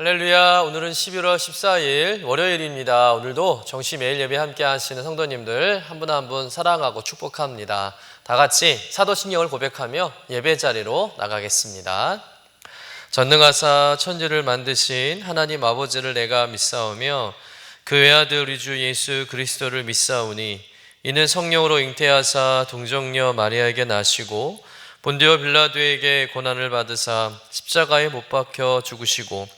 할렐루야. 오늘은 11월 14일 월요일입니다. 오늘도 정시 매일 예배 함께 하시는 성도님들 한 분 한 분 사랑하고 축복합니다. 다 같이 사도신경을 고백하며 예배 자리로 나가겠습니다. 전능하사 천지를 만드신 하나님 아버지를 내가 믿사오며 그 외아들 우리 주 예수 그리스도를 믿사오니 이는 성령으로 잉태하사 동정녀 마리아에게 나시고 본디오 빌라도에게 고난을 받으사 십자가에 못 박혀 죽으시고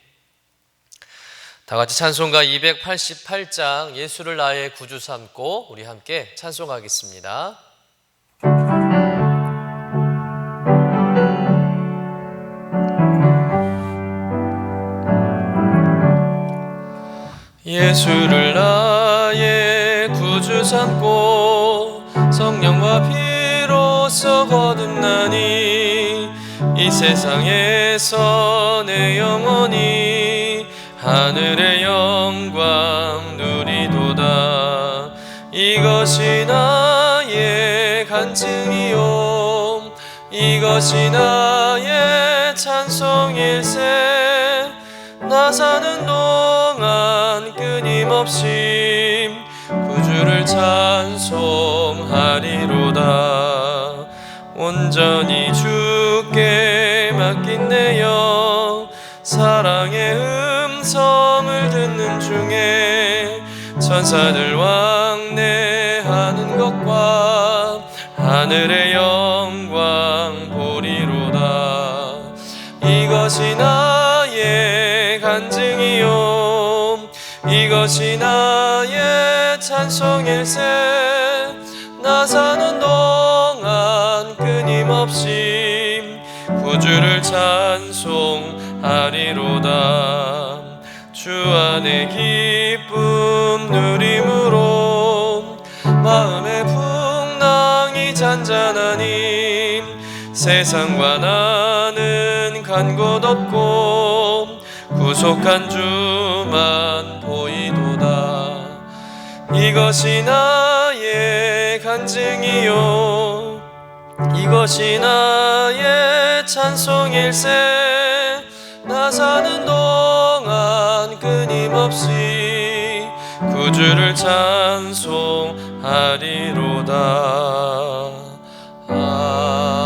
다 같이 찬송가 288장 예수를 나의 구주 삼고 우리 함께 찬송하겠습니다. 예수를 나의 구주 삼고 성령과 피로써 거듭나니 이 세상에서 내 하늘의 영광 누리도다. 이것이 나의 간증이요. 이것이 나의 찬송일세. 나 사는 동안 끊임없이 구주를 찬송하리로다. 온전히 주께 맡긴 내영 사랑의 음성을 듣는 중에 천사들 왕래하는 것과 하늘의 영광 보리로다. 이것이 나의 간증이요. 이것이 나의 찬송일세 나 사는 동안 끊임없이 구주를 찬송하리로다 주 안에 기쁨 누림으로 마음의 풍랑이 잔잔하니 세상과 나는 간 곳 없고 구속한 주만 보이도다. 이것이 나의 간증이요. 이것이 나의 찬송일세. 나 사는 끊임 없이 구주를 찬송하리로다 아멘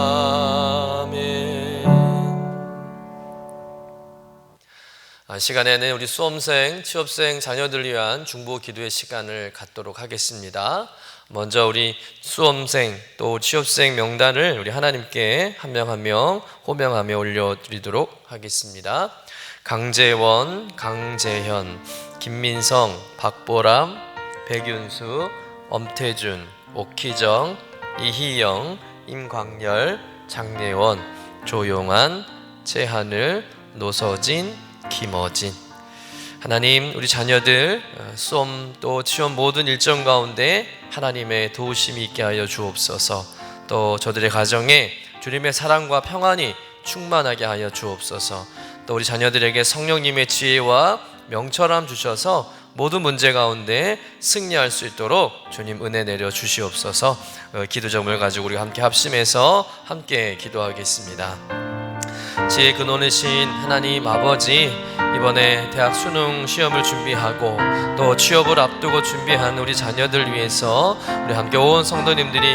아, 시간에는 우리 수험생, 취업생 자녀들 위한 중보 기도의 시간을 갖도록 하겠습니다. 먼저 우리 수험생 또 취업생 명단을 우리 하나님께 한 명 한명 호명하며 올려드리도록 하겠습니다. 강재원, 강재현, 김민성, 박보람, 백윤수, 엄태준, 옥희정, 이희영, 임광열, 장예원, 조용한, 최하늘, 노서진, 김어진. 하나님 우리 자녀들 어, 수험 또 취업 모든 일정 가운데 하나님의 도우심이 있게 하여 주옵소서. 또 저들의 가정에 주님의 사랑과 평안이 충만하게 하여 주옵소서 또 우리 자녀들에게 성령님의 지혜와 명철함 주셔서 모든 문제 가운데 승리할 수 있도록 주님 은혜 내려 주시옵소서 어, 기도 점을 가지고 우리 함께 합심해서 함께 기도하겠습니다. 지혜 근원이신 하나님 아버지 이번에 대학 수능 시험을 준비하고 또 취업을 앞두고 준비한 우리 자녀들 위해서 우리 함께 온 성도님들이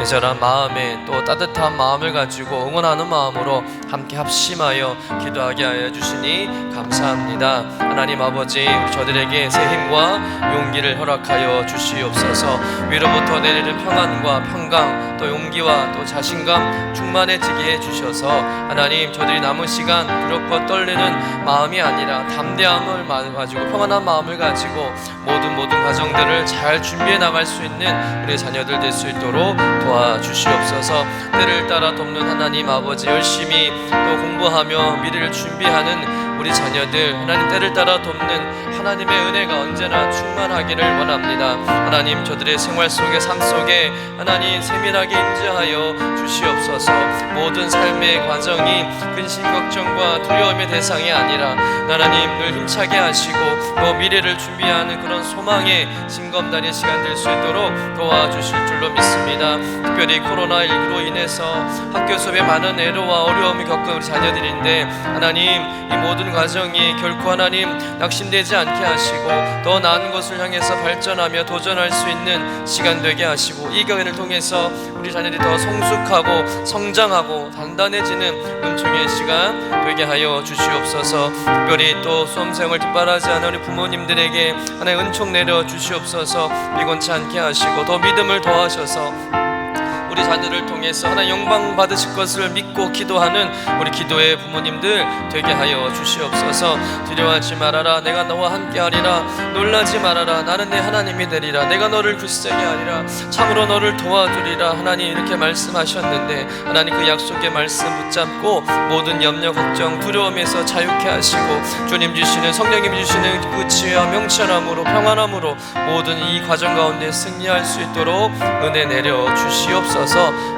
애절한 마음에 또 따뜻한 마음을 가지고 응원하는 마음으로 함께 합심하여 기도하게 하여 주시니 감사합니다. 하나님 아버지 저들에게 새 힘과 용기를 허락하여 주시옵소서 위로부터 내리는 평안과 평강 또 용기와 또 자신감 충만해지게 해 주셔서 하나님 저들이 남은 시간 두렵고 떨리는 마음이 아니라 담대함을 가지고 평안한 마음을 가지고 모든 모든 과정들을 잘 준비해 나갈 수 있는 우리 자녀들 될 수 있도록 도와주시옵소서. 때를 따라 돕는 하나님 아버지 열심히 또 공부하며 미래를 준비하는 우리 자녀들 하나님 때를 따라 돕는 하나님의 은혜가 언제나 충만하기를 원합니다. 하나님 저들의 생활 속에 삶 속에 하나님 세밀하게 인지하여 주시옵소서. 모든 삶의 과정이 근심 걱정과 두려움의 대상이 아니라 하나님 늘 힘차게 하시고 또 미래를 준비하는 그런 소망의 징검다리 시간 될 수 있도록 도와주실 줄로 믿습니다. 특별히 코로나19로 인해서 학교 수업에 많은 애로와 어려움을 겪은 우리 자녀들인데 하나님 이 모든 과정이 결코 하나님 낙심되지 않게 하시고 더 나은 것을 향해서 발전하며 도전할 수 있는 시간 되게 하시고 이 교회를 통해서 우리 자녀들이 더 성숙하고 성장하고 단단해지는 은총의 시간 되게 하여 주시옵소서. 특별히 또 수험생을 뒷바라지 하는 우리 부모님들에게 하나의 은총 내려 주시옵소서. 비곤치 않게 하시고 더 믿음을 더하셔서 우리 자녀를 통해서 하나님 영광 받으실 것을 믿고 기도하는 우리 기도의 부모님들 되게 하여 주시옵소서. 두려워하지 말아라. 내가 너와 함께하리라. 놀라지 말아라. 나는 내 하나님이 되리라. 내가 너를 굳세게 하리라. 참으로 너를 도와주리라. 하나님 이렇게 말씀하셨는데 하나님 그 약속의 말씀 붙잡고 모든 염려 걱정 두려움에서 자유케 하시고 주님 주시는 성령님 주시는 그 지혜와 명철함으로 평안함으로 모든 이 과정 가운데 승리할 수 있도록 은혜 내려 주시옵소서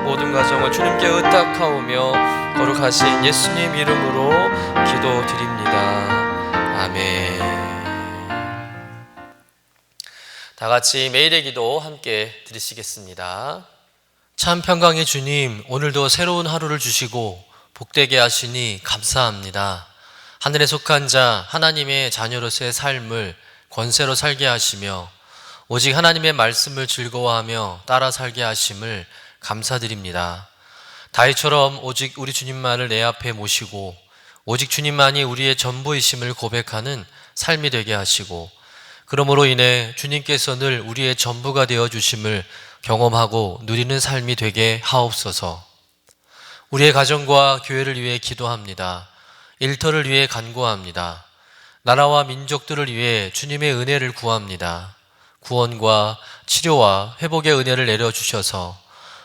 모든 과정을 주님께 의탁하오며 거룩하신 예수님 이름으로 기도드립니다. 아멘. 다 같이 매일의 기도 함께 드리시겠습니다. 참 평강의 주님 오늘도 새로운 하루를 주시고 복되게 하시니 감사합니다. 하늘에 속한 자 하나님의 자녀로서의 삶을 권세로 살게 하시며 오직 하나님의 말씀을 즐거워하며 따라 살게 하심을 감사드립니다. 다윗처럼 오직 우리 주님만을 내 앞에 모시고 오직 주님만이 우리의 전부이심을 고백하는 삶이 되게 하시고 그러므로 인해 주님께서 늘 우리의 전부가 되어 주심을 경험하고 누리는 삶이 되게 하옵소서. 우리의 가정과 교회를 위해 기도합니다. 일터를 위해 간구합니다. 나라와 민족들을 위해 주님의 은혜를 구합니다. 구원과 치료와 회복의 은혜를 내려 주셔서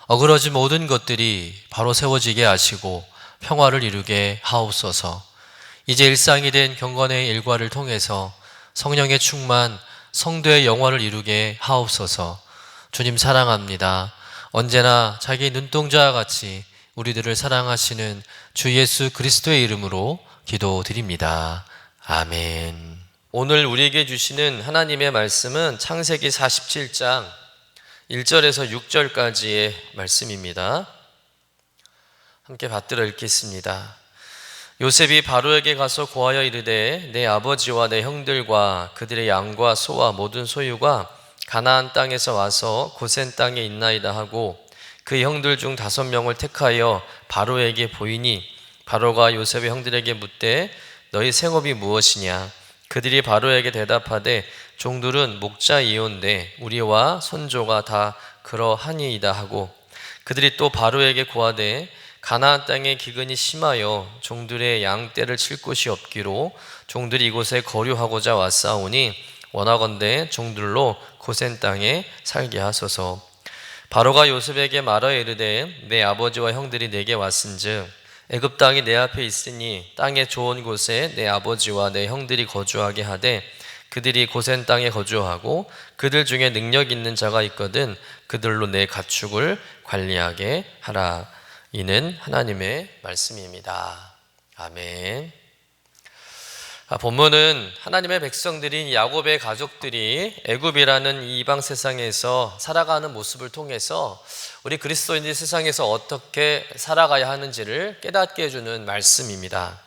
어그러진 모든 것들이 바로 세워지게 하시고 평화를 이루게 하옵소서. 이제 일상이 된 경건의 일과를 통해서 성령의 충만, 성도의 영화를 이루게 하옵소서. 주님 사랑합니다. 언제나 자기 눈동자와 같이 우리들을 사랑하시는 주 예수 그리스도의 이름으로 기도드립니다. 아멘. 오늘 우리에게 주시는 하나님의 말씀은 창세기 47장 1절에서 6절까지의 말씀입니다. 함께 받들어 읽겠습니다. 요셉이 바로에게 가서 고하여 이르되 내 아버지와 내 형들과 그들의 양과 소와 모든 소유가 가나안 땅에서 와서 고센 땅에 있나이다 하고 그 형들 중 다섯 명을 택하여 바로에게 보이니 바로가 요셉의 형들에게 묻되 너희 생업이 무엇이냐 그들이 바로에게 대답하되 종들은 목자이온데 우리와 손조가 다 그러하니이다 하고 그들이 또 바로에게 고하되 가나안 땅에 기근이 심하여 종들의 양떼를 칠 곳이 없기로 종들이 이곳에 거류하고자 왔사오니 원하건대 종들로 고센 땅에 살게 하소서. 바로가 요셉에게 말하여 이르되 내 아버지와 형들이 내게 왔은즉 애굽 땅이 내 앞에 있으니 땅의 좋은 곳에 내 아버지와 내 형들이 거주하게 하되 그들이 고센 땅에 거주하고 그들 중에 능력 있는 자가 있거든 그들로 내 가축을 관리하게 하라. 이는 하나님의 말씀입니다. 아멘. 아, 본문은 하나님의 백성들인 야곱의 가족들이 애굽이라는 이방 세상에서 살아가는 모습을 통해서 우리 그리스도인들이 세상에서 어떻게 살아가야 하는지를 깨닫게 해주는 말씀입니다.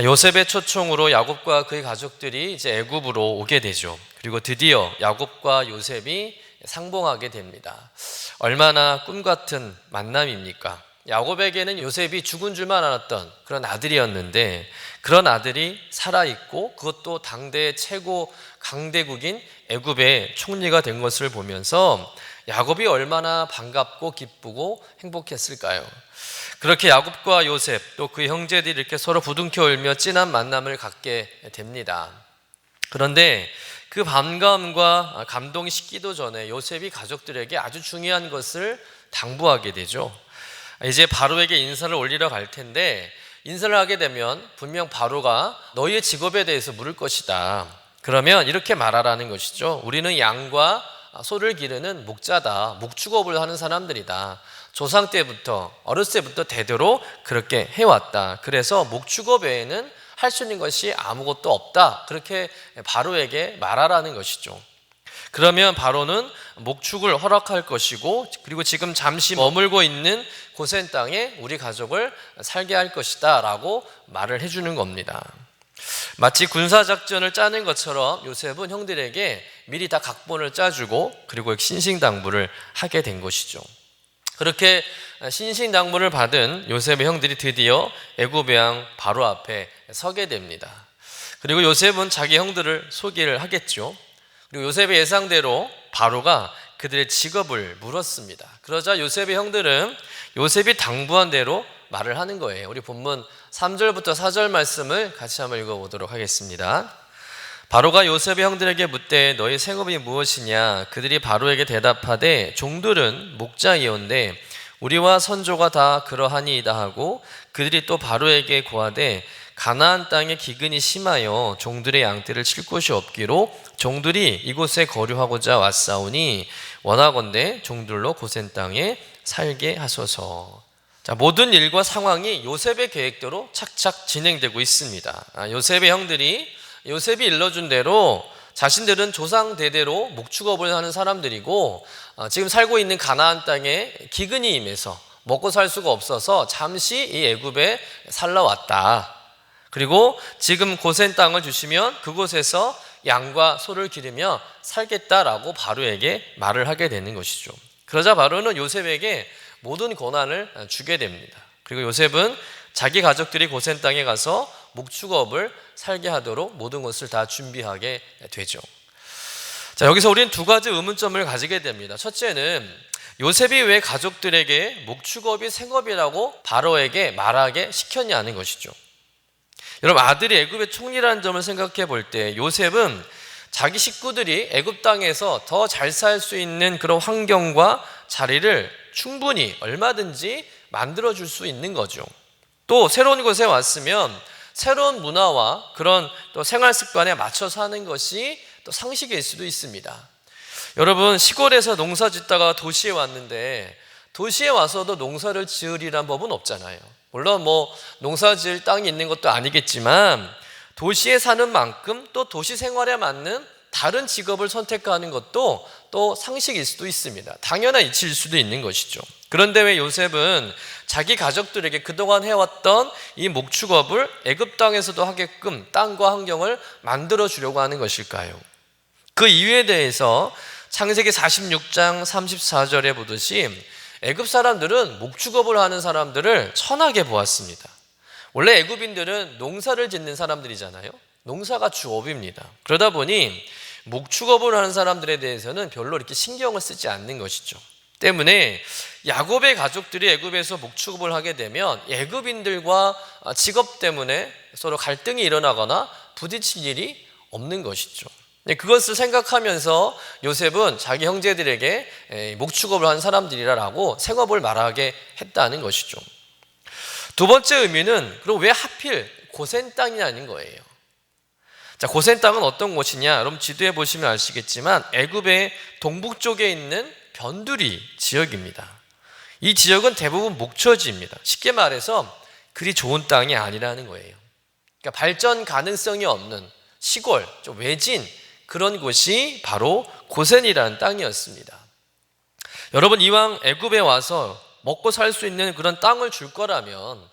요셉의 초청으로 야곱과 그의 가족들이 이제 애굽으로 오게 되죠. 그리고 드디어 야곱과 요셉이 상봉하게 됩니다. 얼마나 꿈 같은 만남입니까? 야곱에게는 요셉이 죽은 줄만 알았던 그런 아들이었는데 그런 아들이 살아 있고 그것도 당대의 최고 강대국인 애굽의 총리가 된 것을 보면서 야곱이 얼마나 반갑고 기쁘고 행복했을까요? 그렇게 야곱과 요셉 또 그 형제들이 이렇게 서로 부둥켜 울며 진한 만남을 갖게 됩니다. 그런데 그 반감과 감동이 식기도 전에 요셉이 가족들에게 아주 중요한 것을 당부하게 되죠. 이제 바로에게 인사를 올리러 갈 텐데 인사를 하게 되면 분명 바로가 너희의 직업에 대해서 물을 것이다. 그러면 이렇게 말하라는 것이죠. 우리는 양과 소를 기르는 목자다. 목축업을 하는 사람들이다. 조상 때부터 어렸을 때부터 대대로 그렇게 해왔다. 그래서 목축업 외에는 할 수 있는 것이 아무것도 없다. 그렇게 바로에게 말하라는 것이죠. 그러면 바로는 목축을 허락할 것이고 그리고 지금 잠시 머물고 있는 고센 땅에 우리 가족을 살게 할 것이다라고 말을 해주는 겁니다. 마치 군사 작전을 짜는 것처럼 요셉은 형들에게 미리 다 각본을 짜주고 그리고 신신당부를 하게 된 것이죠. 그렇게 신신당부를 받은 요셉의 형들이 드디어 애굽의 왕 바로 앞에 서게 됩니다. 그리고 요셉은 자기 형들을 소개를 하겠죠. 그리고 요셉의 예상대로 바로가 그들의 직업을 물었습니다. 그러자 요셉의 형들은 요셉이 당부한 대로 말을 하는 거예요. 우리 본문 3절부터 4절 말씀을 같이 한번 읽어보도록 하겠습니다. 바로가 요셉의 형들에게 묻되 너희 생업이 무엇이냐? 그들이 바로에게 대답하되 종들은 목자이온데 우리와 선조가 다 그러하니이다 하고 그들이 또 바로에게 고하되 가나안 땅에 기근이 심하여 종들의 양떼를 칠 곳이 없기로 종들이 이곳에 거류하고자 왔사오니 원하건대 종들로 고센 땅에 살게 하소서. 자, 모든 일과 상황이 요셉의 계획대로 착착 진행되고 있습니다. 아, 요셉의 형들이 요셉이 일러준 대로 자신들은 조상 대대로 목축업을 하는 사람들이고 아, 지금 살고 있는 가나안 땅에 기근이 임해서 먹고 살 수가 없어서 잠시 이 애굽에 살러 왔다. 그리고 지금 고센 땅을 주시면 그곳에서 양과 소를 기르며 살겠다라고 바로에게 말을 하게 되는 것이죠. 그러자 바로는 요셉에게 모든 권한을 주게 됩니다. 그리고 요셉은 자기 가족들이 고센 땅에 가서 목축업을 살게 하도록 모든 것을 다 준비하게 되죠. 자, 여기서 우리는 두 가지 의문점을 가지게 됩니다. 첫째는 요셉이 왜 가족들에게 목축업이 생업이라고 바로에게 말하게 시켰냐는 것이죠. 여러분 아들이 애굽의 총리라는 점을 생각해 볼 때 요셉은 자기 식구들이 애굽 땅에서 더 잘 살 수 있는 그런 환경과 자리를 충분히 얼마든지 만들어 줄 수 있는 거죠. 또 새로운 곳에 왔으면 새로운 문화와 그런 또 생활 습관에 맞춰 사는 것이 또 상식일 수도 있습니다. 여러분 시골에서 농사 짓다가 도시에 왔는데 도시에 와서도 농사를 지으리란 법은 없잖아요. 물론 뭐 농사 지을 땅이 있는 것도 아니겠지만 도시에 사는 만큼 또 도시 생활에 맞는 다른 직업을 선택하는 것도 또 상식일 수도 있습니다. 당연한 이치일 수도 있는 것이죠. 그런데 왜 요셉은 자기 가족들에게 그동안 해왔던 이 목축업을 애굽 땅에서도 하게끔 땅과 환경을 만들어 주려고 하는 것일까요? 그 이유에 대해서 창세기 46장 34절에 보듯이 애굽 사람들은 목축업을 하는 사람들을 천하게 보았습니다. 원래 애굽인들은 농사를 짓는 사람들이잖아요. 농사가 주업입니다. 그러다 보니 목축업을 하는 사람들에 대해서는 별로 이렇게 신경을 쓰지 않는 것이죠. 때문에 야곱의 가족들이 애굽에서 목축업을 하게 되면 애굽인들과 직업 때문에 서로 갈등이 일어나거나 부딪힐 일이 없는 것이죠. 네, 그것을 생각하면서 요셉은 자기 형제들에게 목축업을 한 사람들이라고 생업을 말하게 했다는 것이죠. 두 번째 의미는 그럼 왜 하필 고센 땅이 아닌 거예요. 자, 고센 땅은 어떤 곳이냐? 여러분 지도에 보시면 아시겠지만 애굽의 동북쪽에 있는 변두리 지역입니다. 이 지역은 대부분 목초지입니다. 쉽게 말해서 그리 좋은 땅이 아니라는 거예요. 그러니까 발전 가능성이 없는 시골, 좀 외진 그런 곳이 바로 고센이라는 땅이었습니다. 여러분 이왕 애굽에 와서 먹고 살 수 있는 그런 땅을 줄 거라면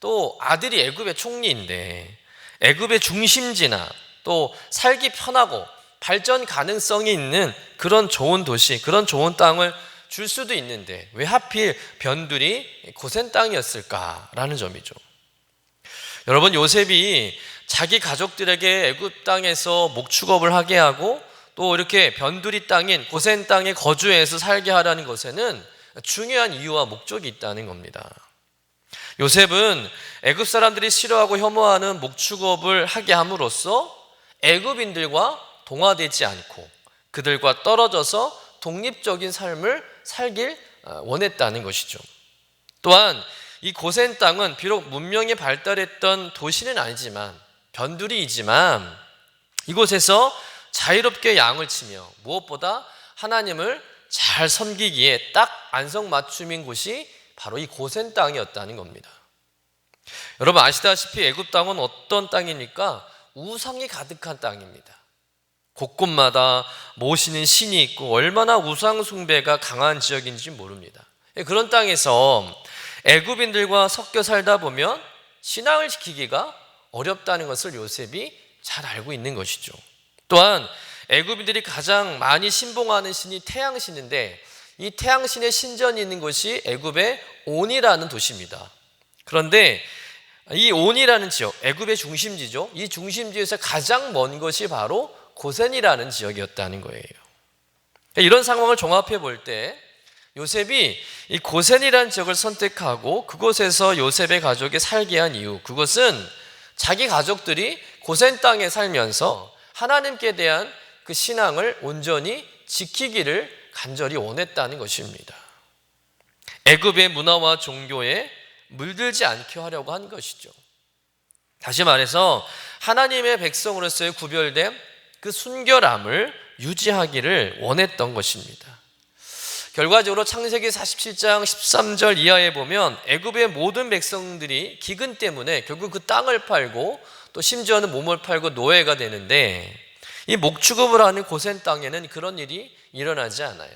또 아들이 애굽의 총리인데 애굽의 중심지나 또 살기 편하고 발전 가능성이 있는 그런 좋은 도시, 그런 좋은 땅을 줄 수도 있는데 왜 하필 변두리 고센 땅이었을까라는 점이죠. 여러분 요셉이 자기 가족들에게 애굽 땅에서 목축업을 하게 하고 또 이렇게 변두리 땅인 고센 땅에 거주해서 살게 하라는 것에는 중요한 이유와 목적이 있다는 겁니다. 요셉은 애굽 사람들이 싫어하고 혐오하는 목축업을 하게 함으로써 애굽인들과 동화되지 않고 그들과 떨어져서 독립적인 삶을 살길 원했다는 것이죠. 또한 이 고센 땅은 비록 문명이 발달했던 도시는 아니지만 변두리이지만 이곳에서 자유롭게 양을 치며 무엇보다 하나님을 잘 섬기기에 딱 안성맞춤인 곳이 바로 이 고센 땅이었다는 겁니다. 여러분 아시다시피 애굽 땅은 어떤 땅입니까? 우상이 가득한 땅입니다. 곳곳마다 모시는 신이 있고 얼마나 우상 숭배가 강한 지역인지 모릅니다. 그런 땅에서 애굽인들과 섞여 살다 보면 신앙을 지키기가 어렵다는 것을 요셉이 잘 알고 있는 것이죠. 또한 애굽인들이 가장 많이 신봉하는 신이 태양신인데 이 태양신의 신전이 있는 곳이 애굽의 온이라는 도시입니다. 그런데 이 온이라는 지역, 애굽의 중심지죠. 이 중심지에서 가장 먼 것이 바로 고센이라는 지역이었다는 거예요. 이런 상황을 종합해 볼 때 요셉이 이 고센이라는 지역을 선택하고 그곳에서 요셉의 가족이 살게 한 이유, 그것은 자기 가족들이 고센 땅에 살면서 하나님께 대한 그 신앙을 온전히 지키기를 간절히 원했다는 것입니다. 애굽의 문화와 종교에 물들지 않게 하려고 한 것이죠. 다시 말해서 하나님의 백성으로서의 구별된 그 순결함을 유지하기를 원했던 것입니다. 결과적으로 창세기 47장 13절 이하에 보면 애굽의 모든 백성들이 기근 때문에 결국 그 땅을 팔고 또 심지어는 몸을 팔고 노예가 되는데 이 목축업을 하는 고센 땅에는 그런 일이 일어나지 않아요.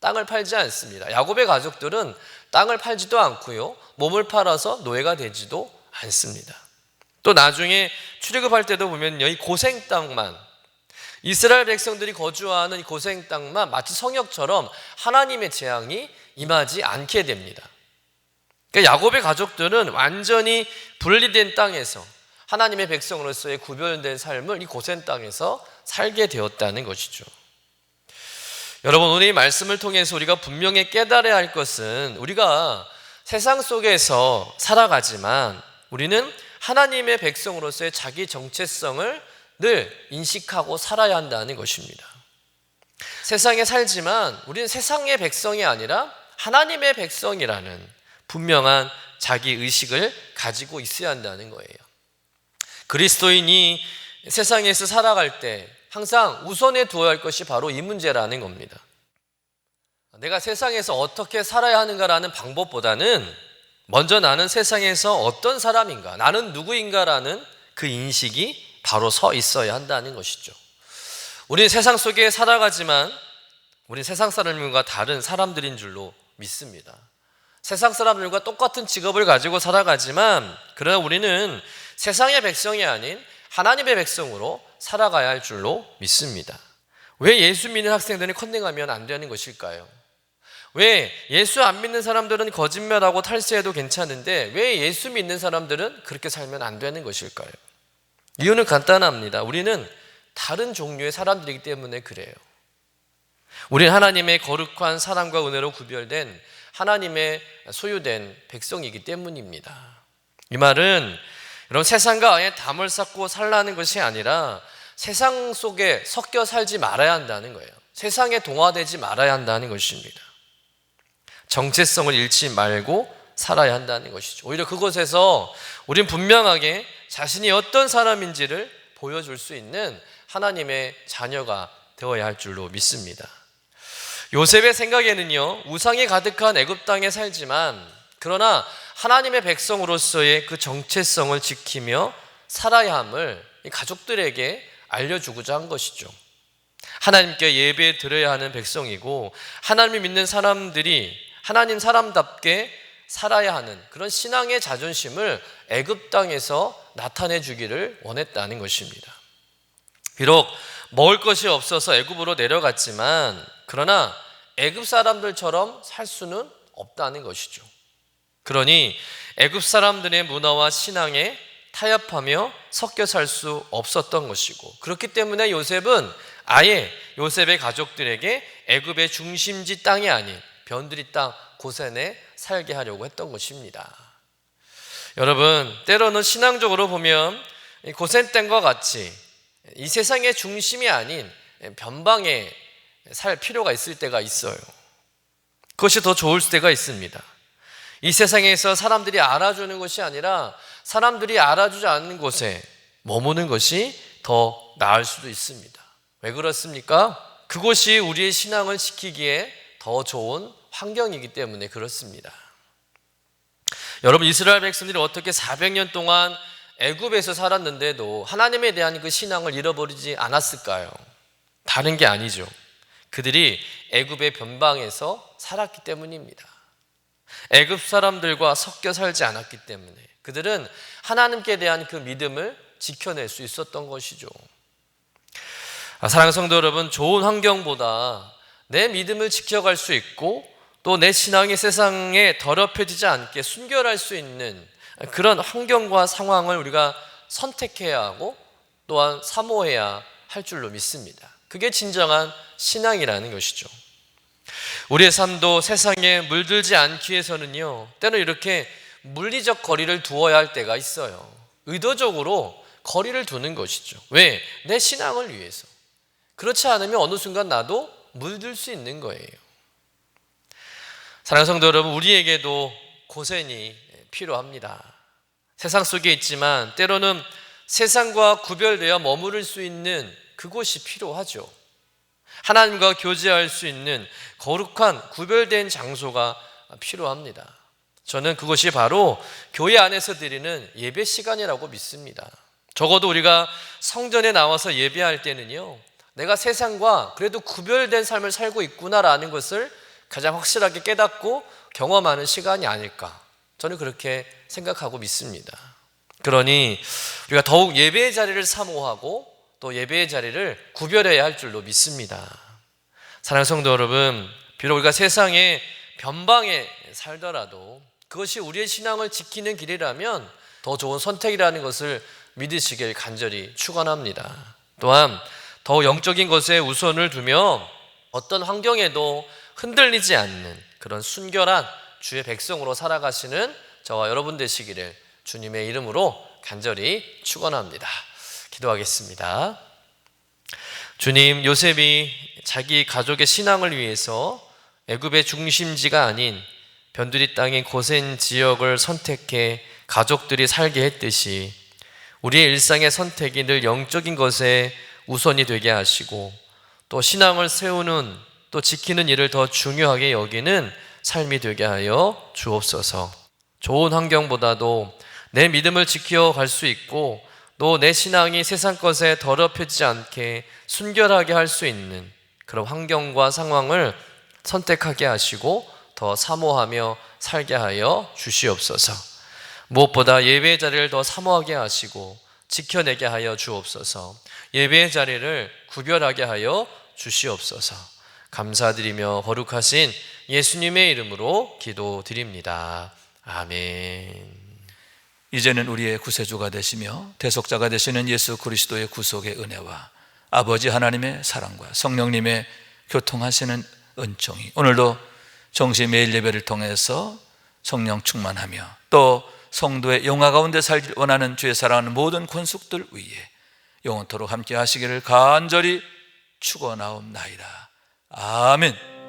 땅을 팔지 않습니다. 야곱의 가족들은 땅을 팔지도 않고요. 몸을 팔아서 노예가 되지도 않습니다. 또 나중에 출애굽할 때도 보면요. 이 고생 땅만 이스라엘 백성들이 거주하는 고생 땅만 마치 성역처럼 하나님의 재앙이 임하지 않게 됩니다. 그러니까 야곱의 가족들은 완전히 분리된 땅에서 하나님의 백성으로서의 구별된 삶을 이 고센 땅에서 살게 되었다는 것이죠. 여러분 오늘 이 말씀을 통해서 우리가 분명히 깨달아야 할 것은 우리가 세상 속에서 살아가지만 우리는 하나님의 백성으로서의 자기 정체성을 늘 인식하고 살아야 한다는 것입니다. 세상에 살지만 우리는 세상의 백성이 아니라 하나님의 백성이라는 분명한 자기 의식을 가지고 있어야 한다는 거예요. 그리스도인이 세상에서 살아갈 때 항상 우선에 두어야 할 것이 바로 이 문제라는 겁니다. 내가 세상에서 어떻게 살아야 하는가라는 방법보다는 먼저 나는 세상에서 어떤 사람인가, 나는 누구인가라는 그 인식이 바로 서 있어야 한다는 것이죠. 우리 세상 속에 살아가지만 우리 세상 사람들과 다른 사람들인 줄로 믿습니다. 세상 사람들과 똑같은 직업을 가지고 살아가지만 그러나 우리는 세상의 백성이 아닌 하나님의 백성으로 살아가야 할 줄로 믿습니다. 왜 예수 믿는 학생들이 컨닝하면 안 되는 것일까요? 왜 예수 안 믿는 사람들은 거짓말하고 탈세해도 괜찮은데 왜 예수 믿는 사람들은 그렇게 살면 안 되는 것일까요? 이유는 간단합니다. 우리는 다른 종류의 사람들이기 때문에 그래요. 우리는 하나님의 거룩한 사랑과 은혜로 구별된 하나님의 소유된 백성이기 때문입니다. 이 말은 여러분 세상과 아예 담을 쌓고 살라는 것이 아니라 세상 속에 섞여 살지 말아야 한다는 거예요. 세상에 동화되지 말아야 한다는 것입니다. 정체성을 잃지 말고 살아야 한다는 것이죠. 오히려 그곳에서 우리는 분명하게 자신이 어떤 사람인지를 보여줄 수 있는 하나님의 자녀가 되어야 할 줄로 믿습니다. 요셉의 생각에는요, 우상이 가득한 애굽 땅에 살지만, 그러나 하나님의 백성으로서의 그 정체성을 지키며 살아야 함을 가족들에게 알려주고자 한 것이죠. 하나님께 예배 드려야 하는 백성이고, 하나님을 믿는 사람들이 하나님 사람답게 살아야 하는 그런 신앙의 자존심을 애굽 땅에서 나타내 주기를 원했다는 것입니다. 비록 먹을 것이 없어서 애굽으로 내려갔지만 그러나 애굽 사람들처럼 살 수는 없다는 것이죠. 그러니 애굽 사람들의 문화와 신앙에 타협하며 섞여 살 수 없었던 것이고 그렇기 때문에 요셉은 아예 요셉의 가족들에게 애굽의 중심지 땅이 아닌 변두리 땅 고센에 살게 하려고 했던 것입니다. 여러분, 때로는 신앙적으로 보면 고센 땅과 같이 이 세상의 중심이 아닌 변방에 살 필요가 있을 때가 있어요. 그것이 더 좋을 때가 있습니다. 이 세상에서 사람들이 알아주는 것이 아니라 사람들이 알아주지 않는 곳에 머무는 것이 더 나을 수도 있습니다. 왜 그렇습니까? 그곳이 우리의 신앙을 지키기에 더 좋은 환경이기 때문에 그렇습니다. 여러분 이스라엘 백성들이 어떻게 400년 동안 애굽에서 살았는데도 하나님에 대한 그 신앙을 잃어버리지 않았을까요? 다른 게 아니죠. 그들이 애굽의 변방에서 살았기 때문입니다. 애굽 사람들과 섞여 살지 않았기 때문에 그들은 하나님께 대한 그 믿음을 지켜낼 수 있었던 것이죠. 아, 사랑하는 성도 여러분, 좋은 환경보다 내 믿음을 지켜갈 수 있고 또 내 신앙이 세상에 더럽혀지지 않게 순결할 수 있는 그런 환경과 상황을 우리가 선택해야 하고 또한 사모해야 할 줄로 믿습니다. 그게 진정한 신앙이라는 것이죠. 우리의 삶도 세상에 물들지 않기 위해서는요, 때로 이렇게 물리적 거리를 두어야 할 때가 있어요. 의도적으로 거리를 두는 것이죠. 왜? 내 신앙을 위해서. 그렇지 않으면 어느 순간 나도 물들 수 있는 거예요. 사랑하는 성도 여러분, 우리에게도 고생이 필요합니다. 세상 속에 있지만 때로는 세상과 구별되어 머무를 수 있는 그곳이 필요하죠. 하나님과 교제할 수 있는 거룩한 구별된 장소가 필요합니다. 저는 그것이 바로 교회 안에서 드리는 예배 시간이라고 믿습니다. 적어도 우리가 성전에 나와서 예배할 때는요, 내가 세상과 그래도 구별된 삶을 살고 있구나라는 것을 가장 확실하게 깨닫고 경험하는 시간이 아닐까. 저는 그렇게 생각하고 믿습니다. 그러니 우리가 더욱 예배의 자리를 사모하고 또 예배의 자리를 구별해야 할 줄로 믿습니다. 사랑하는 성도 여러분, 비록 우리가 세상의 변방에 살더라도 그것이 우리의 신앙을 지키는 길이라면 더 좋은 선택이라는 것을 믿으시길 간절히 축원합니다. 또한 더 영적인 것에 우선을 두며 어떤 환경에도 흔들리지 않는 그런 순결한 주의 백성으로 살아가시는 저와 여러분 되시기를 주님의 이름으로 간절히 축원합니다. 기도하겠습니다. 주님, 요셉이 자기 가족의 신앙을 위해서 애굽의 중심지가 아닌 변두리 땅의 고센 지역을 선택해 가족들이 살게 했듯이 우리의 일상의 선택이 늘 영적인 것에 우선이 되게 하시고 또 신앙을 세우는 또 지키는 일을 더 중요하게 여기는 삶이 되게 하여 주옵소서. 좋은 환경보다도 내 믿음을 지켜 갈 수 있고 또 내 신앙이 세상 것에 더럽혀지지 않게 순결하게 할 수 있는 그런 환경과 상황을 선택하게 하시고 더 사모하며 살게 하여 주시옵소서. 무엇보다 예배의 자리를 더 사모하게 하시고 지켜내게 하여 주옵소서. 예배의 자리를 구별하게 하여 주시옵소서. 감사드리며 거룩하신 예수님의 이름으로 기도드립니다. 아멘. 이제는 우리의 구세주가 되시며 대속자가 되시는 예수 그리스도의 구속의 은혜와 아버지 하나님의 사랑과 성령님의 교통하시는 은총이 오늘도 정시 매일 예배를 통해서 성령 충만하며 또 성도의 영화 가운데 살길 원하는 주의 사랑하는 모든 권속들 위에 영원토록 함께 하시기를 간절히 축원하옵나이다. 아멘.